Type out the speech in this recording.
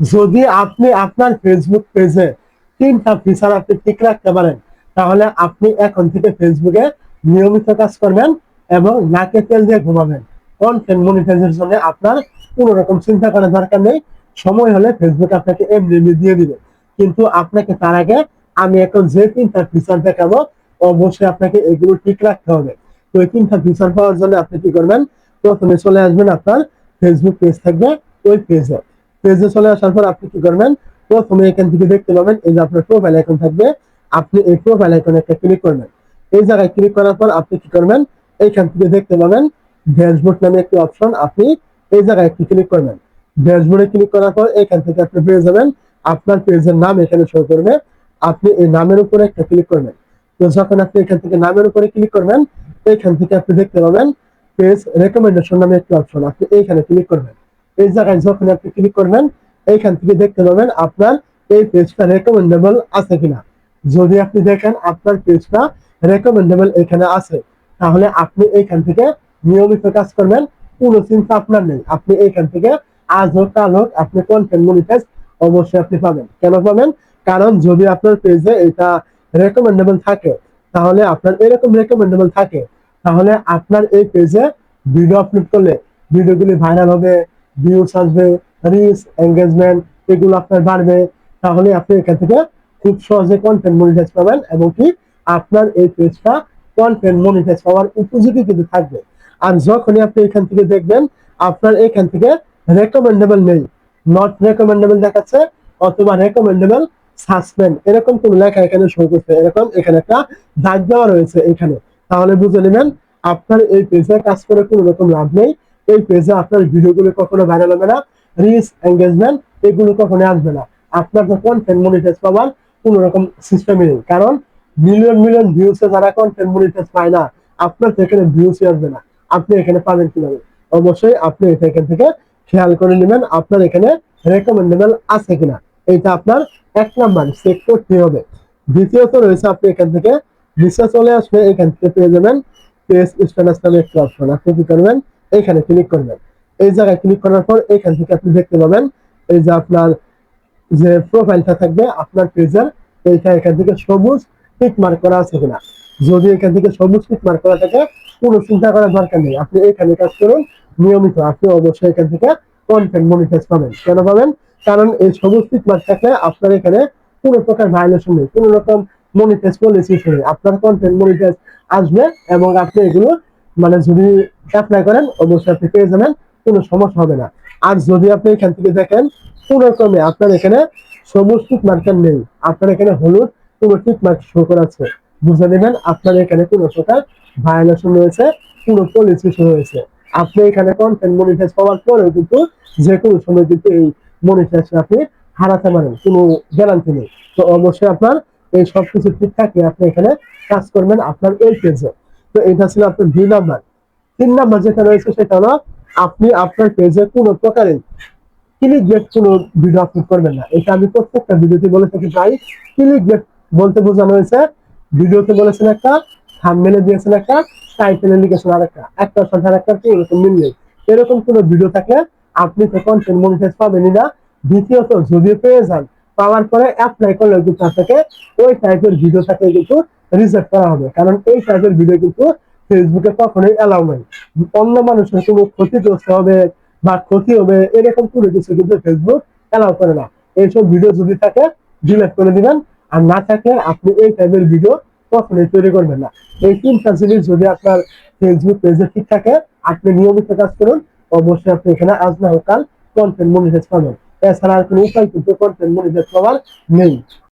যদি আপনি আপনার ফেসবুক পেজে তিনটা ফিচার আপনি ঠিক রাখতে পারেন, তাহলে আপনি এখন থেকে ফেসবুকে নিয়মিত কাজ করবেন এবং নাকে তেল দিয়ে ঘুমাবেন। কন্টেন্ট মনিটাইজের জন্য আপনার কোনো রকম চিন্তা করার দরকার নেই। সময় হলে ফেসবুক আপনাকে এমনি দিয়ে দিবে। কিন্তু আপনাকে তার আগে আমি এখন যে তিনটা ফিচার দেখাবো, অবশ্যই আপনাকে এগুলো ঠিক রাখতে হবে। তো এই তিনটা ফিচার পাওয়ার জন্য আপনি কি করবেন? প্রথমে চলে আসবেন আপনার ফেসবুক পেজ থাকবে ওই পেজে পেজে চলে আসার পর আপনি কি করবেন? প্রথমে এখান থেকে দেখতে পাবেন এই যে আপনার প্রোফাইল আইকন থাকবে। আপনি এই প্রোফাইল আইকনে একটা ক্লিক করবেন। এই জায়গায় ক্লিক করার পর আপনি কি করবেন? এইখান থেকে দেখতে পাবেন ড্যাশবোর্ড নামে একটি অপশন আপনি এই জায়গায় একটি ক্লিক করবেন। ড্যাশবোর্ডে ক্লিক করার পর এখান থেকে আপনি পেয়ে যাবেন। আপনার পেজের নাম এখানে শো করবে। আপনি এই নামের উপরে একটা ক্লিক করবেন। তো যখন আপনি এখান থেকে নামের উপরে ক্লিক করবেন, এখান থেকে আপনি দেখতে পাবেন পেজ রেকমেন্ডেশন নামে একটি অপশন আপনি এইখানে ক্লিক করবেন। এই জায়গায় যখন আপনি ক্লিক করবেন, এইখান থেকে দেখতে পাবেন আপনার এই পেজটা রেকমেন্ডেবল আছে কিনা। যদি আপনি দেখেন আপনার পেজটা রেকমেন্ডেবল এখানে আছে, তাহলে আপনি এইখান থেকে নিয়মিত কাজ করবেন, কোনো চিন্তা আপনার নেই। আপনি এইখান থেকে আজ হোক কাল হোক আপনি কন্টেন্ট মনিটাইজ অবশ্যই আপনি পাবেন। কেন পাবেন? কারণ যদি আপনার পেজে এটা রেকমেন্ডেবল থাকে, তাহলে আপনার এরকম রেকমেন্ডেবল থাকে, তাহলে আপনার এই পেজে ভিডিও আপলোড করলে ভিডিওগুলি ভাইরাল হবে ভিউস আসবে রিচ এঙ্গেজমেন্ট এগুলো আপনার বাড়বে। তাহলে আপনি এখান থেকে খুব সহজে কন্টেন্ট মনিটাইজ পাবেন এবং কি আপনার এই পেজটা কন্টেন্ট মনিটাইজ পাওয়ার উপযোগী কিন্তু থাকবে। আর যখনই আপনি এখান থেকে দেখবেন, আপনার এখান থেকে রেকমেন্ডেবল নেই। নট রেকমেন্ডেবল দেখাচ্ছে, অথবা রেকমেন্ডেবল সাসপেন্ড এরকম কোন লেখা এখানে শো করছে, এরকম এখানে একটা দাগ দেওয়া রয়েছে এখানে। তাহলে বুঝে নেবেন, আপনার এই পেজে কাজ করে কোনো রকম লাভ নেই। এই পেজে আপনার ভিডিওগুলো কখনো ভাইরাল হবে না রিচ এঙ্গেজমেন্ট এগুলো কখনো আসবে না। আপনার তো কন্টেন্ট মনিটাইজ পাওয়ার কোন রকম সিস্টেমই নেই। কারণ মিলিয়ন মিলিয়ন ভিউসে যারা কন্টেন্ট মনিটাইজ পায় না, আপনার তো এখানে ভিউসই আসবে না। আপনি এখানে পাবেন কীভাবে? অবশ্যই আপনি এটা এখান থেকে খেয়াল করে নেবেন, আপনার এখানে রেকমেন্ডেবল আছে কিনা। এটা আপনার এক নাম্বার চেক করতে হবে। দ্বিতীয়ত রয়েছে, আপনি এখান থেকে নিচে চলে আসবে এখান থেকে পেয়ে যাবেন পেজ স্ট্যাটাস নামে একটি অপশন আপনি কি করবেন? এখানে ক্লিক করবেন। এই জায়গায় ক্লিক করার পর এখান থেকে আপনি দেখতে পাবেন, এই যে আপনার যে প্রোফাইলটা থাকবে, আপনার পেজের, এইটা এখান থেকে সবুজ টিক মার্ক করা আছে কিনা। যদি এখান থেকে সবুজ টিক মার্ক করা থাকে, কোনো চিন্তা করার দরকার নেই। আপনি এখানে কাজ করুন, নিয়মিত আপনি অবশ্যই এখান থেকে কন্টেন্ট মনিটাইজ পাবেন। কেন পাবেন? কারণ এই সবুজ টিক মার্ক থাকলে আপনার এখানে কোনো প্রকার ভায়োলেশন নেই, কোনো রকম মনিটাইজ পলিসি নেই। আপনার কন্টেন্ট মনিটাইজ আসবে এবং আপনি এগুলো মানে যদি অ্যাপ্লাই করেন, অবশ্যই আপনি পেয়ে যাবেন, কোনো সমস্যা হবে না। আর যদি আপনি এখান থেকে দেখেন কোন ক্রমে আপনার এখানে সবুজ টিক মার্কার নেই আপনার এখানে হলুদ কোনো টিক মার্ক শো করাচ্ছে বুঝে নেবেন, আপনার এখানে কোনো প্রকার ভায়োলেশন রয়েছে কোনো পলিসি রয়েছে আপনি এখানে কন্টেন্ট মনিটাইজ পাওয়ার পরেও কিন্তু যে কোনো সময় কিন্তু এই মনিটাইজ আপনি হারাতে পারেন, কোনো গ্যারান্টি নেই। তো অবশ্যই আপনার এই সবকিছু ঠিক থাকলে আপনি এখানে কাজ করবেন আপনার এই পেজে তো এটা ছিল আপনার দুই নাম্বার তিন নাম্বার যেটা রয়েছে সেটা হলো, আপনি আপনার পেজে কোনো প্রকারে ক্লিক গেট কোনো ভিডিও আপলোড করবেন না। এটা আমি প্রত্যেকটা ভিডিওতে বলে থাকি ভাই ক্লিক গেট বলতে বোঝানো হয়েছে ভিডিওতে বলেছেন একটা থাম্বনেলে দিয়েছেন একটা টাইটেলে লিখেছেন আরেকটা। একটা সাথে আরেকটা কোনো রকম মিল নেই। এরকম কোনো ভিডিও থাকলে আপনি তো কন্টেন্ট মনিটাইজ পাবেনই না। দ্বিতীয়ত, যদি পেয়ে যান, পাওয়ার পরে অ্যাপ্লাই করলে কিন্তু আপনাকে ওই টাইপের ভিডিও থাকলে কিন্তু রিজেক্ট করা হবে। কারণ এই টাইপের ভিডিও কিন্তু ফেসবুকে কখনোই অ্যালাউ নাই। অন্য মানুষের কোনো ক্ষতিগ্রস্ত হবে বা ক্ষতি হবে, এরকম কোনো কিছু কিন্তু ফেসবুক অ্যালাউ করে না। এইসব ভিডিও যদি থাকে ডিলেট করে দিবেন। আর না থাকে, আপনি এই টাইপের ভিডিও কখনোই তৈরি করবেন না। এই তিনটা জিনিস যদি আপনার ফেসবুক পেজে ঠিক থাকে, আপনি নিয়মিত কাজ করুন। অবশ্যই আপনি এখানে আজ না হোক কাল কন্টেন্ট মনিটাইজ পাবেন এছাড়া আর কোনো উপায় কিন্তু কন্টেন্ট মনিটাইজ পাওয়ার নেই।